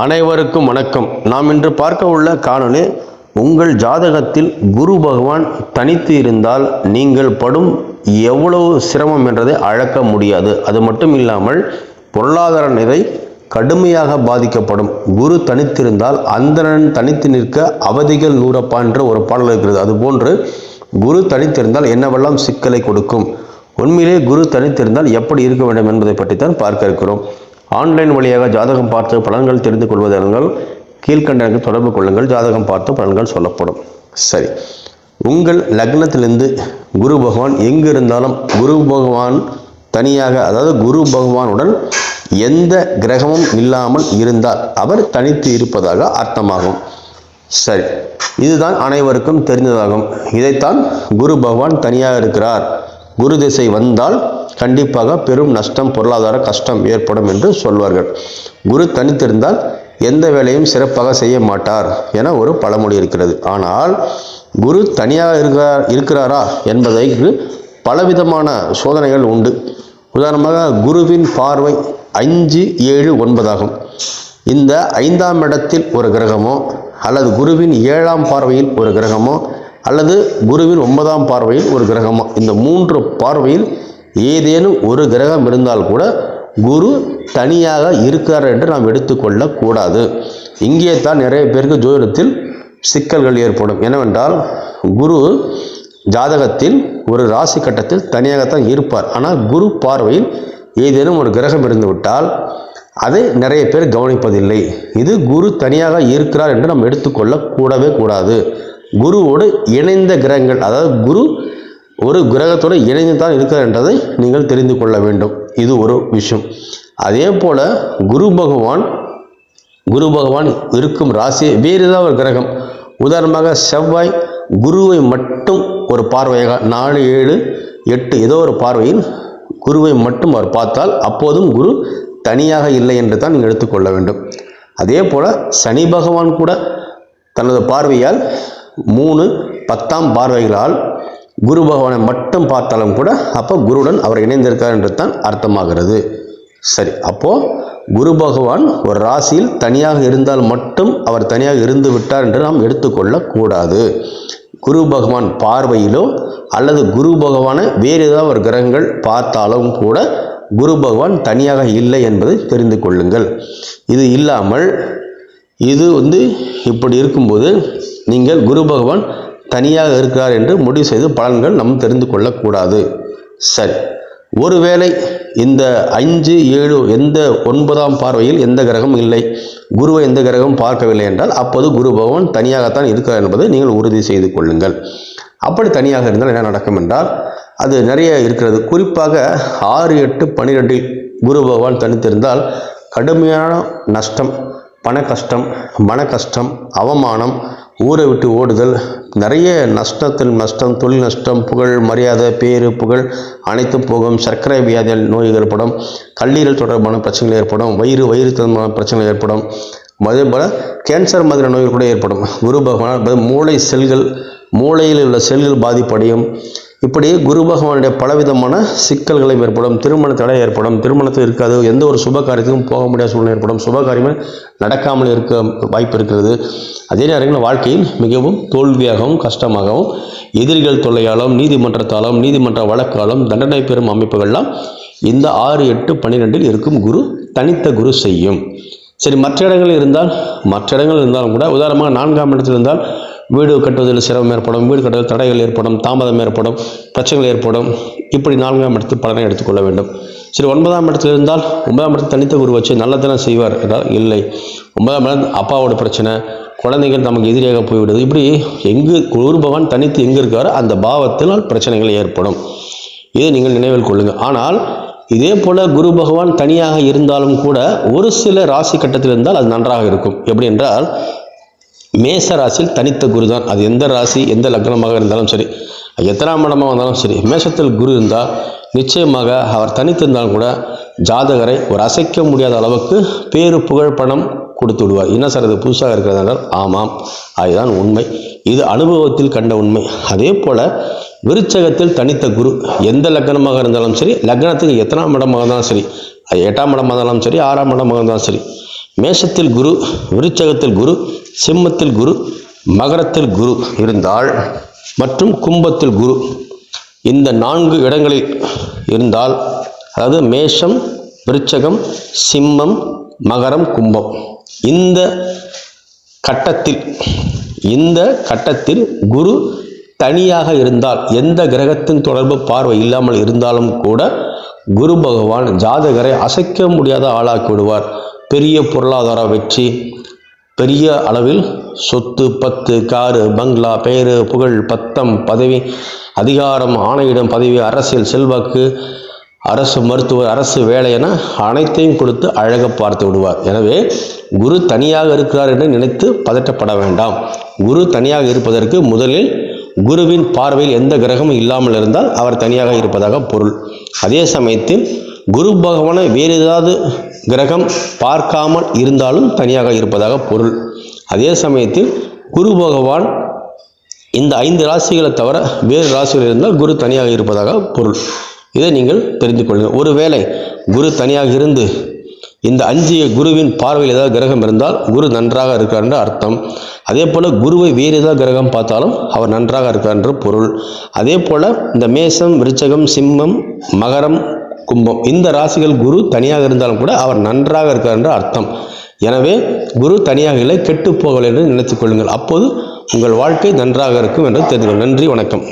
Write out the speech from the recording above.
அனைவருக்கும் வணக்கம். நாம் இன்று பார்க்க உள்ள காணொளி உங்கள் ஜாதகத்தில் குரு பகவான் தனித்து இருந்தால் நீங்கள் படும் எவ்வளவு சிரமம் என்றதை அழக்க முடியாது. அது மட்டும் இல்லாமல் பொருளாதார நிலை கடுமையாக பாதிக்கப்படும். குரு தனித்திருந்தால் அந்தணன் தனித்து நிற்க அவதிகள் நூறப்பா என்ற ஒரு பாடல் இருக்கிறது. அதுபோன்று குரு தனித்திருந்தால் என்னவெல்லாம் சிக்கலை கொடுக்கும்? உண்மையிலே குரு தனித்திருந்தால் எப்படி இருக்க வேண்டும் என்பதை பற்றித்தான் பார்க்க இருக்கிறோம். ஆன்லைன் வழியாக ஜாதகம் பார்த்து பலன்கள் தெரிந்து கொள்வதென்றால் கீழ்கண்ட தொடர்பு கொள்ளுங்கள். ஜாதகம் பார்த்து பலன்கள் சொல்லப்படும். சரி. உங்கள் லக்னத்திலிருந்து குரு பகவான் எங்கு இருந்தாலும் குரு பகவான் தனியாக அதாவது குரு பகவானுடன் எந்த கிரகமும் இல்லாமல் இருந்தால் அவர் தனித்து இருப்பதாக அர்த்தமாகும். சரி. இதுதான் அனைவருக்கும் தெரிந்ததாகும். இதைத்தான் குரு பகவான் தனியாக இருக்கிறார். குரு திசை வந்தால் கண்டிப்பாக பெரும் நஷ்டம் பொருளாதார கஷ்டம் ஏற்படும் என்று சொல்வார்கள். குரு தனித்திருந்தால் எந்த வேலையும் சிறப்பாக செய்ய மாட்டார் என ஒரு பழமொழி இருக்கிறது. ஆனால் குரு தனியாக இருக்கிறார் இருக்கிறாரா என்பதற்கு பலவிதமான சோதனைகள் உண்டு. உதாரணமாக குருவின் பார்வை அஞ்சு ஏழு ஒன்பதாகும். இந்த ஐந்தாம் இடத்தில் ஒரு கிரகமோ அல்லது குருவின் ஏழாம் பார்வையில் ஒரு கிரகமோ அல்லது குருவின் ஒன்பதாம் பார்வையில் ஒரு கிரகமோ இந்த மூன்று பார்வையில் ஏதேனும் ஒரு கிரகம் இருந்தால் கூட குரு தனியாக இருக்கிறார் என்று நாம் எடுத்துக்கொள்ளக்கூடாது. இங்கே தான் நிறைய பேருக்கு ஜோதிடத்தில் சிக்கல்கள் ஏற்படும். என்னவென்றால் குரு ஜாதகத்தில் ஒரு ராசி கட்டத்தில் தனியாகத்தான் இருப்பார். ஆனால் குரு பார்வையில் ஏதேனும் ஒரு கிரகம் இருந்துவிட்டால் அதை நிறைய பேர் கவனிப்பதில்லை. இது குரு தனியாக இருக்கிறார் என்று நாம் எடுத்துக்கொள்ள கூடவே கூடாது. குருவோடு இணைந்த கிரகங்கள் அதாவது குரு ஒரு கிரகத்தோடு இணைந்து தான் இருக்கிறார் என்றதை நீங்கள் தெரிந்து கொள்ள வேண்டும். இது ஒரு விஷயம். அதே போல் குரு பகவான் குரு பகவான் இருக்கும் ராசி வேறு ஏதாவது ஒரு கிரகம். உதாரணமாக செவ்வாய் குருவை மட்டும் ஒரு பார்வையாக நாலு ஏழு எட்டு ஏதோ ஒரு பார்வையில் குருவை மட்டும் அவர் பார்த்தால் அப்போதும் குரு தனியாக இல்லை என்று தான் நீங்கள் எடுத்துக்கொள்ள வேண்டும். அதே போல் சனி பகவான் கூட தனது பார்வையால் மூணு பத்தாம் பார்வைகளால் குரு பகவானை மட்டும் பார்த்தாலும் கூட அப்போ குருடன் அவர் இணைந்திருக்கார் என்று தான் அர்த்தமாகிறது. சரி அப்போது குரு பகவான் ஒரு ராசியில் தனியாக இருந்தால் மட்டும் அவர் தனியாக இருந்து விட்டார் என்று நாம் எடுத்துக்கொள்ளக்கூடாது. குரு பகவான் பார்வையிலோ அல்லது குரு பகவானை வேறு ஏதாவது ஒரு கிரகங்கள் பார்த்தாலும் கூட குரு பகவான் தனியாக இல்லை என்பதை தெரிந்து கொள்ளுங்கள். இது இல்லாமல் இது வந்து இப்படி இருக்கும்போது நீங்கள் குரு பகவான் தனியாக இருக்கிறார் என்று முடிவு செய்து பலன்கள் நாம் தெரிந்து கொள்ளக்கூடாது. சரி. ஒருவேளை இந்த அஞ்சு ஏழு எந்த ஒன்பதாம் பார்வையில் எந்த கிரகம் இல்லை? குருவை எந்த கிரகம் பார்க்கவில்லை என்றால் அப்போது குரு பகவான் தனியாகத்தான் இருக்கிறார் என்பதை நீங்கள் உறுதி செய்து கொள்ளுங்கள். அப்படி தனியாக இருந்தால் என்ன நடக்கும் என்றால் அது நிறைய இருக்கிறது. குறிப்பாக ஆறு எட்டு பன்னிரெண்டில் குரு பகவான் தனித்திருந்தால் கடுமையான நஷ்டம் பண கஷ்டம் மன கஷ்டம் அவமானம் ஊரை விட்டு ஓடுதல். நிறைய நஷ்டத்தில் நஷ்டம் தொழில் நஷ்டம் புகழ் மரியாதை பேரு புகழ் அனைத்தும் போகும். சர்க்கரை வியாதியால் நோய் ஏற்படும். கல்லீரல் தொடர்பான பிரச்சனைகள் ஏற்படும். வயிறு வயிறு தொடர்பான பிரச்சனைகள் ஏற்படும். அதே போல் கேன்சர் மாதிரி நோய்கள் கூட ஏற்படும். குரு பகவான் மூளை செல்கள் மூளையில் உள்ள செல்கள் பாதிப்படையும். இப்படி குரு பகவானுடைய பலவிதமான சிக்கல்களை ஏற்படும் திருமண தடை ஏற்படும் திருமணத்தில் இருக்காது எந்த ஒரு சுப காரியத்துக்கும் போக முடியாத சூழ்நிலை ஏற்படும். சுப காரியமே நடக்காமல் இருக்க வாய்ப்பு இருக்கிறது. அதே நேரங்களில் வாழ்க்கையில் மிகவும் தோல்வியாகவும் கஷ்டமாகவும் எதிரிகள் தொல்லையாலும் நீதிமன்றத்தாலும் நீதிமன்ற வழக்காலும் தண்டனை பெறும் அமைப்புகள்லாம் இந்த ஆறு எட்டு பன்னிரெண்டில் இருக்கும் குரு தனித்த குரு செய்யும். சரி மற்ற இடங்கள் இருந்தால் மற்ற இடங்கள் இருந்தாலும் கூட உதாரணமாக நான்காம் இடத்தில் இருந்தால் வீடு கட்டுவதில் சிரமம் ஏற்படும் வீடு கட்டுவதில் தடைகள் ஏற்படும் தாமதம் ஏற்படும் பிரச்சனைகள் ஏற்படும். இப்படி நான்காம் இடத்து பலனை எடுத்துக்கொள்ள வேண்டும். சரி ஒன்பதாம் இடத்துல இருந்தால் ஒன்பதாம் இடத்தில் தனித்த குரு வச்சு நல்லதெல்லாம் செய்வார்? என்றால் இல்லை. ஒன்பதாம் இடம் அப்பாவோட பிரச்சனை குழந்தைகள் நமக்கு எதிரியாக போய்விடுது. இப்படி எங்கு குரு பகவான் தனித்து எங்கே இருக்காரோ அந்த பாவத்தினால் பிரச்சனைகள் ஏற்படும். இதை நீங்கள் நினைவில் கொள்ளுங்கள் ஆனால் இதே போல குரு பகவான் தனியாக இருந்தாலும் கூட ஒரு சில ராசி கட்டத்தில் இருந்தால் அது நன்றாக இருக்கும். எப்படி என்றால் மேச ராசியில் தனித்த குரு தான் அது எந்த ராசி எந்த லக்னமாக இருந்தாலும் சரி எத்தனாம் இடமாக இருந்தாலும் சரி மேஷத்தில் குரு இருந்தால் நிச்சயமாக அவர் தனித்திருந்தாலும் கூட ஜாதகரை ஒரு அசைக்க முடியாத அளவுக்கு பேரு புகழ் பணம் கொடுத்து விடுவார். என்ன சார் இது? புதுசாக இருக்கிறதால் ஆமாம் அதுதான் உண்மை. இது அனுபவத்தில் கண்ட உண்மை. அதே போல் விருச்சகத்தில் தனித்த குரு எந்த லக்னமாக இருந்தாலும் சரி லக்னத்துக்கு எத்தனாம் இடமாக இருந்தாலும் சரி அது எட்டாம் இடமாக இருந்தாலும் சரி ஆறாம் இடமாக இருந்தாலும் சரி மேஷத்தில் குரு விருச்சகத்தில் குரு சிம்மத்தில் குரு மகரத்தில் குரு இருந்தால் மற்றும் கும்பத்தில் குரு இந்த நான்கு இடங்களில் இருந்தால் அதாவது மேஷம் விருச்சகம் சிம்மம் மகரம் கும்பம். இந்த கட்டத்தில் இந்த கட்டத்தில் குரு தனியாக இருந்தால் எந்த கிரகத்தின் தொடர்பு பார்வை இல்லாமல் இருந்தாலும் கூட குரு பகவான் ஜாதகரை அசைக்க முடியாத ஆளாக்கி விடுவார் பெரிய பொருளாதார வெற்றி பெரிய அளவில் சொத்து பத்து காரு பங்களா பெயரு புகழ் பத்தம் பதவி அதிகாரம் ஆணையிடம் பதவி அரசியல் செல்வாக்கு அரசு மருத்துவர் அரசு வேலை என அனைத்தையும் கொடுத்து அழக பார்த்து விடுவார். எனவே குரு தனியாக இருக்கிறார் என்று நினைத்து பதட்டப்பட வேண்டாம். குரு தனியாக இருப்பதற்கு முதலில் குருவின் பார்வையில் எந்த கிரகமும் இல்லாமல் இருந்தால் அவர் தனியாக இருப்பதாக பொருள். அதே சமயத்தில் குரு பகவானை வேறு ஏதாவது கிரகம் பார்க்காமல் இருந்தாலும் தனியாக இருப்பதாக பொருள். அதே சமயத்தில் குரு பகவான் இந்த ஐந்து ராசிகளை தவிர வேறு ராசிகள் இருந்தால் குரு தனியாக இருப்பதாக பொருள். இதை நீங்கள் தெரிந்து கொள்ளுங்கள். ஒருவேளை குரு தனியாக இருந்து இந்த அஞ்சு குருவின் பார்வையில் ஏதாவது கிரகம் இருந்தால் குரு நன்றாக இருக்கார் என்று அர்த்தம். அதே போல் குருவை வேறு ஏதாவது கிரகம் பார்த்தாலும் அவர் நன்றாக இருக்கார் என்று பொருள். அதே போல் இந்த மேசம் விருச்சகம் சிம்மம் மகரம் கும்பம். இந்த ராசிகள் குரு தனியாக இருந்தாலும் கூட அவர் நன்றாக இருக்கார் என்று அர்த்தம். எனவே குரு தனியாக இல்லை கெட்டு போகவில்லை என்று நினைத்துக் கொள்ளுங்கள். அப்போது உங்கள் வாழ்க்கை நன்றாக இருக்கும் என்று தெரிந்து நன்றி வணக்கம்.